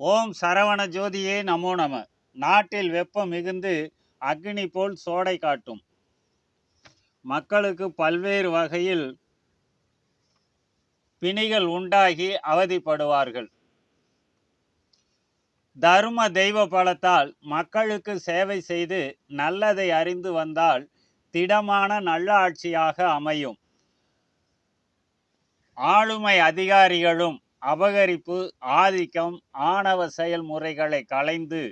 ஓம் சரவண ஜோதியே நமோ நம. நாட்டில் வெப்பம் மிகுந்து அக்னி போல் சோடை காட்டும். மக்களுக்கு பல்வேறு வகையில் பிணிகள் உண்டாகி அவதிப்படுவார்கள். தர்ம தெய்வ பலத்தால் மக்களுக்கு சேவை செய்து நல்லதை அறிந்து வந்தால் திடமான நல்ல ஆட்சியாக அமையும். ஆளுமை அதிகாரிகளும் அபகரிப்பு ஆதிக்கம் ஆணவ செயல்முறைகளை களைந்து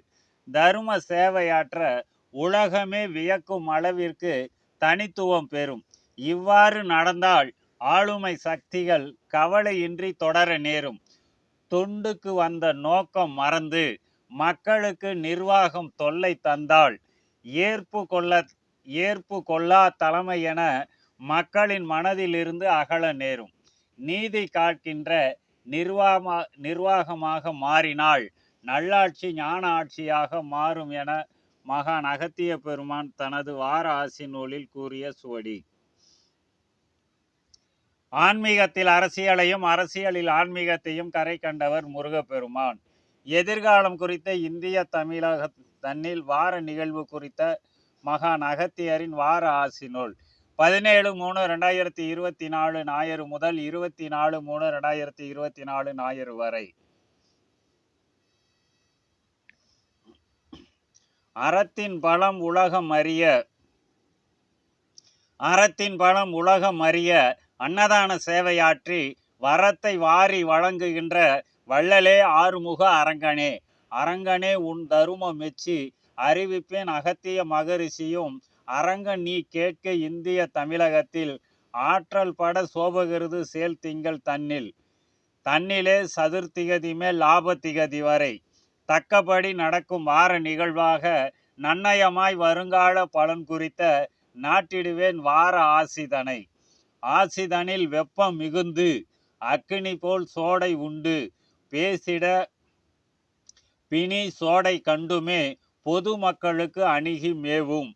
தர்ம சேவையாற்ற உலகமே வியக்கும் அளவிற்கு தனித்துவம் பெறும். இவ்வாறு நடந்தால் ஆளுமை சக்திகள் கவலையின்றி தொடர நேரும். தொண்டுக்கு வந்த நோக்கம் மறந்து மக்களுக்கு நிர்வாகம் தொல்லை தந்தால் ஏற்பு கொள்ள ஏற்பு கொள்ளா தலைமை என மக்களின் மனதிலிருந்து அகல நேரும். நீதி காக்கின்ற நிர்வாக நிர்வாகமாக மாறினால் நல்லாட்சி ஞான ஆட்சியாக மாறும் என மகான் அகத்திய பெருமான் தனது வார ஆசி நூலில் கூறிய சுவடி. ஆன்மீகத்தில் அரசியலையும் அரசியலில் ஆன்மீகத்தையும் கரை கண்டவர் முருகப்பெருமான். எதிர்காலம் குறித்த இந்திய தமிழக தன்னில் வார நிகழ்வு குறித்த மகான் அகத்தியரின் வார ஆசி நூல். பதினேழு மூணு ரெண்டாயிரத்தி இருபத்தி நாலு ஞாயிறு முதல் இருபத்தி நாலு மூணு ரெண்டாயிரத்தி இருபத்தி நாலு ஞாயிறு வரை. அறத்தின் பலம் உலகம் அறிய அறத்தின் பலம் உலகம் அறிய அன்னதான சேவையாற்றி வரத்தை வாரி வழங்குகின்ற வள்ளலே ஆறுமுக அரங்கனே. அரங்கனே உன் தருமம் மெச்சி அறிவிப்பேன் அகத்திய மகரிஷியும் அரங்க நீ கேட்க இந்திய தமிழகத்தில் ஆற்றல் பட சோபகிருது சேல் திங்கள் தன்னில். தன்னிலே சதுர்த்திகதி மேல் லாபத்திகதி வரை. தக்கபடி நடக்கும் வார நிகழ்வாக நன்னயமாய் வருங்கால பலன் குறித்த நாட்டிடுவேன் வார ஆசிதனை. ஆசிதனில் வெப்பம் மிகுந்து அக்கினி போல் சோடை உண்டு. பேசிட பிணி சோடை கண்டுமே பொது மக்களுக்கு அணுகி மேவும்.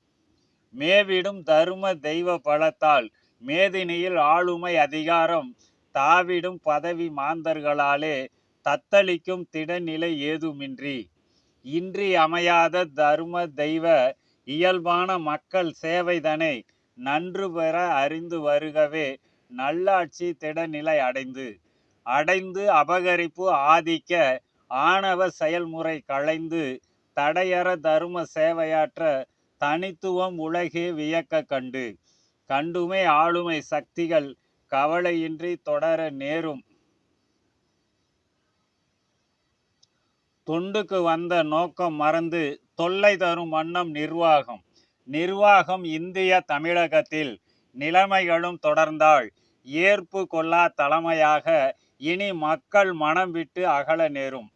மேவிடும் தரும தெய்வ பலத்தால் மேதினியில் ஆளுமை அதிகாரம். தாவிடும் பதவி மாந்தர்களாலே தத்தளிக்கும் திடநிலை ஏதுமின்றி. இன்றி அமையாத தரும தெய்வ இயல்பான மக்கள் சேவைதனை நன்று பெற அறிந்து வருகவே நல்லாட்சி திடநிலை அடைந்து. அடைந்து அபகரிப்பு ஆதிக்க ஆணவ செயல்முறை களைந்து தடையற தரும சேவையாற்ற தனித்துவம் உலகே வியக்க கண்டு. கண்டுமே ஆளுமை சக்திகள் கவலையின்றி தொடர நேரும். தொண்டுக்கு வந்த நோக்கம் மறந்து தொல்லை தரும் வண்ணம் நிர்வாகம். நிர்வாகம் இந்திய தமிழகத்தில் நிலைமைகளும் தொடர்ந்தால் ஏற்பு கொள்ளா தலைமையாக இனி மக்கள் மனம் விட்டு அகல நேரும்.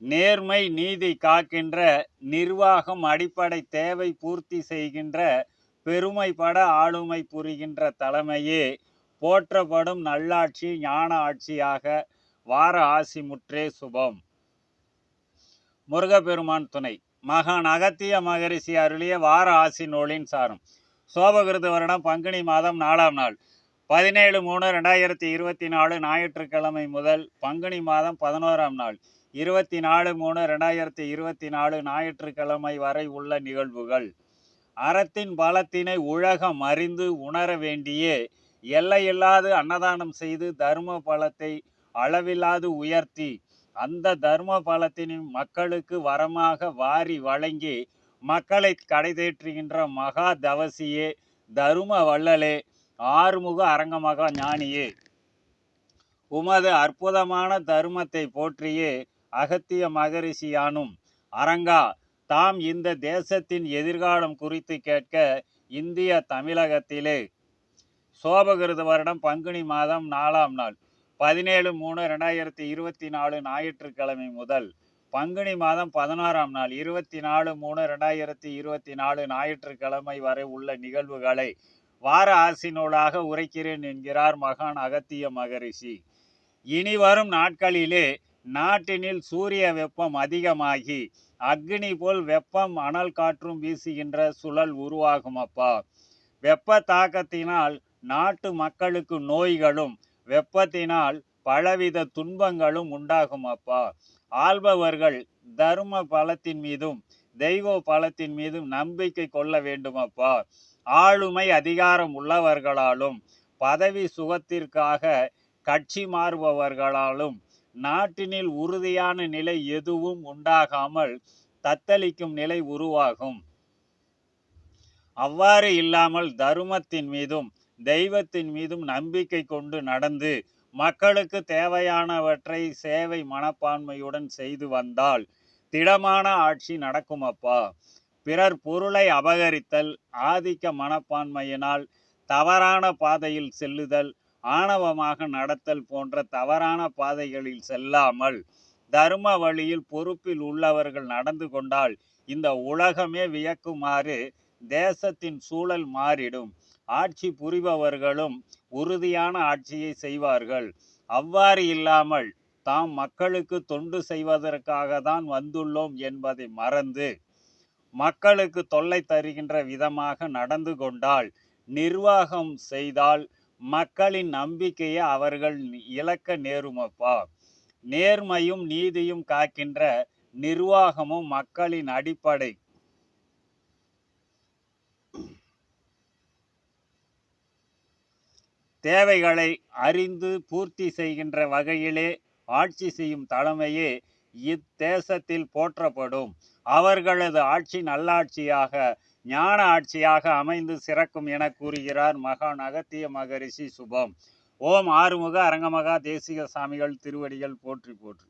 நேர்மை நீதி காக்கின்ற நிர்வாகம் அடிப்படை தேவை பூர்த்தி செய்கின்ற பெருமைப்பட ஆளுமை புரிகின்ற தலைமையே போற்றப்படும் நல்லாட்சி ஞான ஆட்சியாக வார ஆசி முற்றே சுபம். முருகப்பெருமான் துணை. மகான் அகத்திய மகரிஷி அருளிய வார ஆசி நூலின் சாரம். சோபகிருத வருடம் பங்குனி மாதம் நாலாம் நாள். பதினேழு மூணு ரெண்டாயிரத்தி இருபத்தி நாலு ஞாயிற்றுக்கிழமை முதல் பங்குனி மாதம் பதினோராம் நாள். இருபத்தி நாலு மூணு ரெண்டாயிரத்தி இருபத்தி நாலு ஞாயிற்றுக்கிழமை வரை உள்ள நிகழ்வுகள். அறத்தின் பலத்தினை உலகம் அறிந்து உணர வேண்டியே எல்லையில்லாது அன்னதானம் செய்து தர்ம பலத்தை அளவில்லாது உயர்த்தி அந்த தர்ம பலத்தினை மக்களுக்கு வரமாக வாரி வழங்கி மக்களை கடைதேற்றுகின்ற மகா தவசியே தரும வள்ளலே ஆறுமுக அரங்கமகா ஞானியே. உமது அற்புதமான தர்மத்தை போற்றியே அகத்திய மகரிஷியானும் அரங்கா தாம் இந்த தேசத்தின் எதிர்காலம் குறித்து கேட்க இந்திய தமிழகத்திலே சோபகிருத வருடம் பங்குனி மாதம் நாலாம் நாள் பதினேழு மூணு ரெண்டாயிரத்தி இருபத்தி நாலு ஞாயிற்றுக்கிழமை முதல் பங்குனி மாதம் பதினாறாம் நாள் இருபத்தி நாலு மூணு ரெண்டாயிரத்தி இருபத்தி நாலு ஞாயிற்றுக்கிழமை வரை உள்ள நிகழ்வுகளை வார ஆசி நூலாக உரைக்கிறேன் என்கிறார் மகான் அகத்திய மகரிஷி. இனி வரும் நாட்களிலே நாட்டினில் சூரிய வெப்பம் அதிகமாகி அக்னி போல் வெப்பம் அனல் காற்றும் வீசுகின்ற சுழல் உருவாகும் அப்பா வெப்ப தாக்கத்தினால் நாட்டு மக்களுக்கு நோய்களும் வெப்பத்தினால் பலவித துன்பங்களும் உண்டாகும் அப்பா ஆள்பவர்கள் தர்ம பலத்தின் மீதும் தெய்வ பலத்தின் மீதும் நம்பிக்கை கொள்ள வேண்டும் அப்பா ஆளுமை அதிகாரம் உள்ளவர்களாலும் பதவி சுகத்திற்காக கட்சி மாறுபவர்களாலும் நாட்டினில் உறுதியான நிலை எதுவும் உண்டாகாமல் தத்தளிக்கும் நிலை உருவாகும். அவ்வாறு இல்லாமல் தருமத்தின் மீதும் தெய்வத்தின் மீதும் நம்பிக்கை கொண்டு நடந்து மக்களுக்கு தேவையானவற்றை சேவை மனப்பான்மையுடன் செய்து வந்தால் திடமான ஆட்சி நடக்கும் அப்பா பிறர் பொருளை அபகரித்தல் ஆதிக்க மனப்பான்மையினால் தவறான பாதையில் செல்லுதல் ஆணவமாக நடத்தல் போன்ற தவறான பாதைகளில் செல்லாமல் தர்ம வழியில் பொறுப்பில் உள்ளவர்கள் நடந்து கொண்டால் இந்த உலகமே வியக்குமாறு தேசத்தின் சூழல் மாறிடும். ஆட்சி புரிபவர்களும் உறுதியான ஆட்சியை செய்வார்கள். அவ்வாறு இல்லாமல் தாம் மக்களுக்கு தொண்டு செய்வதற்காக தான் வந்துள்ளோம் என்பதை மறந்து மக்களுக்கு தொல்லை தருகின்ற விதமாக நடந்து கொண்டால் நிர்வாகம் செய்தால் மக்களின் நம்பிக்கையை அவர்கள் இழக்க நேருமப்பா. நேர்மையும் நீதியும் காக்கின்ற நிர்வாகமும் மக்களின் அடிப்படை. தேவைகளை அறிந்து பூர்த்தி செய்கின்ற வகையிலே ஆட்சி செய்யும் தலைமையே இத்தேசத்தில் போற்றப்படும். அவர்களது ஆட்சி நல்லாட்சியாக ஞான ஆட்சியாக அமைந்து சிறக்கும் என கூறுகிறார் மகான் அகத்திய மகரிஷி சுபம். ஓம் ஆறுமுக அரங்கமகா தேசிக சாமிகள் திருவடிகள் போற்றி போற்றி.